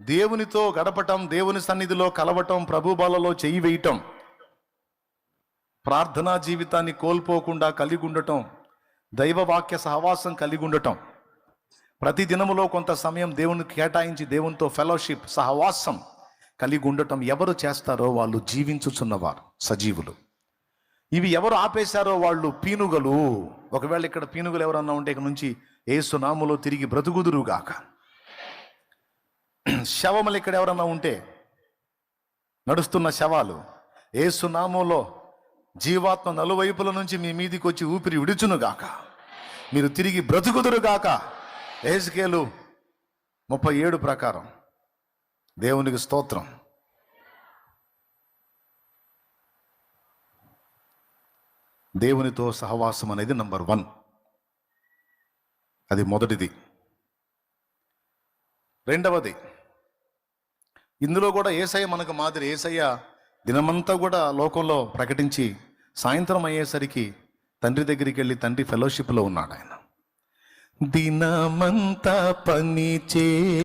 దేవునితో గడపటం దేవుని సన్నిధిలో కలవటం ప్రభు బలలో చెయ్యి వేయటం ప్రార్థనా జీవితాన్ని కోల్పోకుండా కలిగి ఉండటం దైవవాక్య సహవాసం కలిగి ఉండటం. ప్రతి దినములో కొంత సమయం దేవుని కేటాయించి దేవునితో ఫెలోషిప్ సహవాసం కలిగి ఉండటం ఎవరు చేస్తారో వాళ్ళు జీవించుచున్నవారు సజీవులు. ఇవి ఎవరు ఆపేశారో వాళ్ళు పీనుగలు. ఒకవేళ ఇక్కడ పీనుగలు ఎవరన్నా ఉంటే ఇక నుంచి ఏసునాములో తిరిగి బ్రతుకుదురుగాక. శవములు ఇక్కడ ఎవరన్నా ఉంటే నడుస్తున్న శవాలు ఏసునామంలో జీవాత్మ నలువైపుల నుంచి మీ మీదికి వచ్చి ఊపిరి విడుచునుగాక మీరు తిరిగి బ్రతుకుదురుగాక ఏసుకేలు ముప్పై ఏడు ప్రకారం దేవునికి స్తోత్రం. దేవునితో సహవాసం అనేది నంబర్ వన్. అది మొదటిది. రెండవది ఇందులో కూడా ఏసయ్య మనకు మాదిరి. ఏసయ్య దినమంతా కూడా లోకంలో ప్రకటించి సాయంత్రం అయ్యేసరికి తండ్రి దగ్గరికి వెళ్ళి తండ్రి ఫెలోషిప్లో ఉన్నాడు ఆయన. దినమంతా పని చే